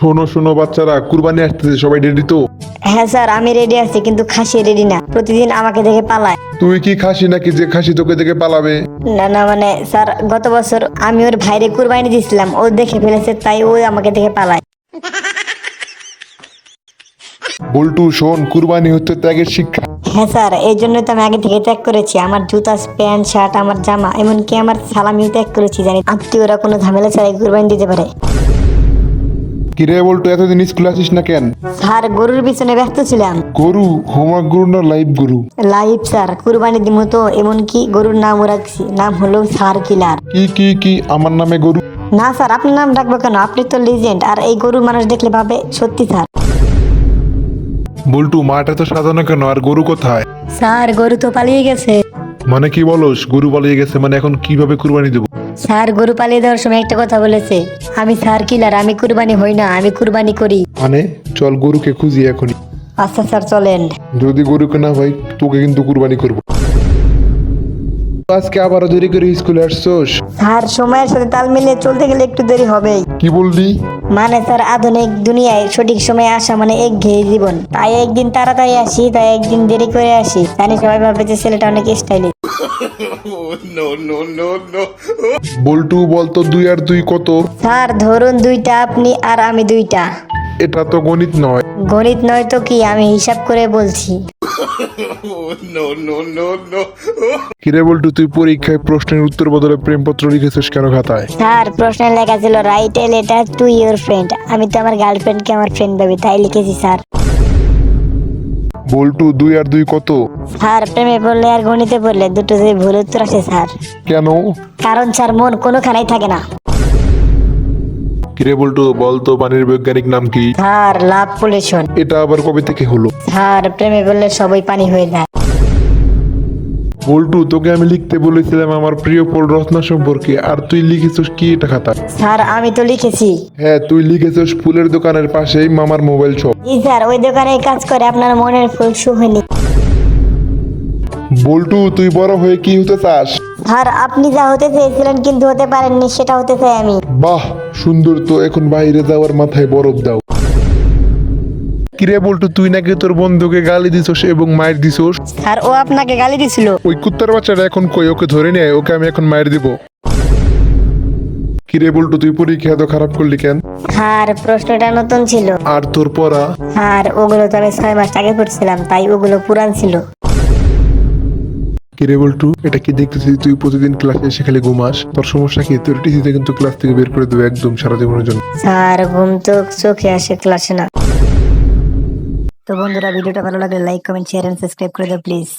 শোনো শোনো বাচ্চারা কুরবানি আসতেছে সবাই রেডি তো? হ্যাঁ স্যার আমি রেডি আছি কিন্তু খাসি রেডি না। প্রতিদিন আমাকে দেখে পালায়। তুই কি খাসি নাকি যে খাসি তোকে দেখে পালাবে? না না মানে স্যার গত বছর আমি ওর ভাইরে কুরবানি দিয়েছিলাম ও দেখে ফেলেছে তাই ও আমাকে দেখে পালায়। বল্টু শোন কুরবানি হচ্ছে ত্যাগের শিক্ষা। হ্যাঁ স্যার এই জন্য তো আমি আগে থেকে ত্যাগ করেছি। আমার জুতা প্যান্ট শার্ট আমার জামা এমনকি আমার সালামিও ত্যাগ করেছি জানি আত্মীয়রা কোনো ঝামেলা ছাড়াই কুরবানি দিতে পারে। কিরে বল্টু এতদিন স্কুলে আসিস না কেন? স্যার গরুর পিছনে ব্যস্ত ছিলাম। গরু হোমওয়ার্ক গরু না লাইভ গরু? লাইভ স্যার কুরবানি দিমো তো এমনকি গরুর নামও রাখছি নাম হলো সার কিলার। কি কি কি আমার নামে গরু? না স্যার আপনার নাম রাখব কেন? আপনি তো লিজেন্ড আর এই গরু মানুষ দেখলে ভাবে সত্যি স্যার। বল্টু মাটা তো সাজানো কেন? আর গরু কোথায়? স্যার গরু তো পালিয়ে গেছে। মানে কি বলস গরু পালিয়ে গেছে মানে এখন কীভাবে কুরবানি দেবো? স্যার গরু পালিয়ে দেওয়ার সময় একটা কথা বলেছে আমি স্যার কিলার আমি কুরবানি হই না আমি কুরবানি করি। মানে চল গরুকে খুঁজি এখনই। আচ্ছা স্যার চলেন। যদি গরুকে না ভাই তোকে কিন্তু কুরবানি করব। আজকে আবারও দেরি করে স্কুলে আসছোস? স্যার সময়ের সাথে তাল মিলিয়ে চলতে গেলে একটু দেরি হবেই। কি বললি? মানে স্যার আধুনিক দুনিয়ায় সঠিক সময়ে আসা মানে এক ঘেয়ে জীবন। তাই একদিন তাড়াতাড়ি আসি তাই একদিন দেরি করে আসি। জানি সবাই ভাবে যে ছেলেটা অনেক স্টাইলিশ। বল্টু বলতো দুই আর দুই কত? স্যার ধরুন দুইটা আপনি আর আমি দুইটা। এটা তো গণিত নয়। গণিত নয় তো কি? আমি হিসাব করে বলছি। কিরে বল্টু তুই পরীক্ষায় প্রশ্নের উত্তর বদলে প্রেমপত্র লিখেছিস কেন খাতায়? স্যার প্রশ্নে লেখা ছিল write a letter to your friend আমি তো আমার গার্লফ্রেন্ডকে আমার ফ্রেন্ড ভাবি তাই লিখেছি স্যার। বল্টু দুই আর দুই কত? স্যার প্রেমে পড়লে আর গণিতে পড়লে দুটো যে ভুল উত্তর আসে স্যার। কেন? কারণ স্যার মন কোনোখানেই থাকে না। কিরে বল্টু বলতো পানির বৈজ্ঞানিক নাম কি? Sir love pollution. এটা আবার কবে থেকে হলো? স্যার প্রেমে পড়লে সবই পানি হয়ে যায়। বল্টু তোকে আমি লিখতে বলেছিলাম আমার প্রিয় পল রত্না সম্পর্কে আর তুই লিখেছিস কি এটা খাতা? স্যার আমি তো লিখেছি। হ্যাঁ তুই লিখেছিস ফুলের দোকানের পাশেই মামার মোবাইল শপ জি স্যার ওই দোকানে কাজ করে আপনার মনের ফুল সুহনি বল্টু তুই বড় হয়ে কি হতে চাস? স্যার আপনি যা হতে চেয়েছিলেন কিন্তু হতে পারেননি সেটা হতে চাই আমি। বাহ সুন্দর তো এখন বাইরে যাওয়ার মাথায় বরফ দাও। কিরে বল্টু তুই নাকি তোর বন্ধুকে গালি দিছস এবং মায়ের দিছস? স্যার ও আপনাকে গালি দিছিল। ওই কুত্তার বাচ্চাটা এখন কই? ওকে ধরে নেয় ওকে আমি এখন মায়ের দিব। কিরে বল্টু তুই পরীক্ষা এত খারাপ করলি কেন? স্যার প্রশ্নটা নতুন ছিল। আর তোর পড়া? স্যার ওগুলো তো আমি ছয় মাস আগে পড়ছিলাম তাই ওগুলো পুরান ছিল। কিরে বল্টু এটা কি দেখতেছিস? তুই প্রতিদিন ক্লাসে এসে খালি ঘুমাস? তোর সমস্যা কি? তোর টিসিতে কিন্তু ক্লাস থেকে বের করে দেবে একদম সারা জীবনের জন্য। স্যার ঘুম তো চোখে আসে ক্লাসে না। তো বন্ধুরা ভিডিওটা ভালো লাগলে like comment share and subscribe করে দাও প্লিজ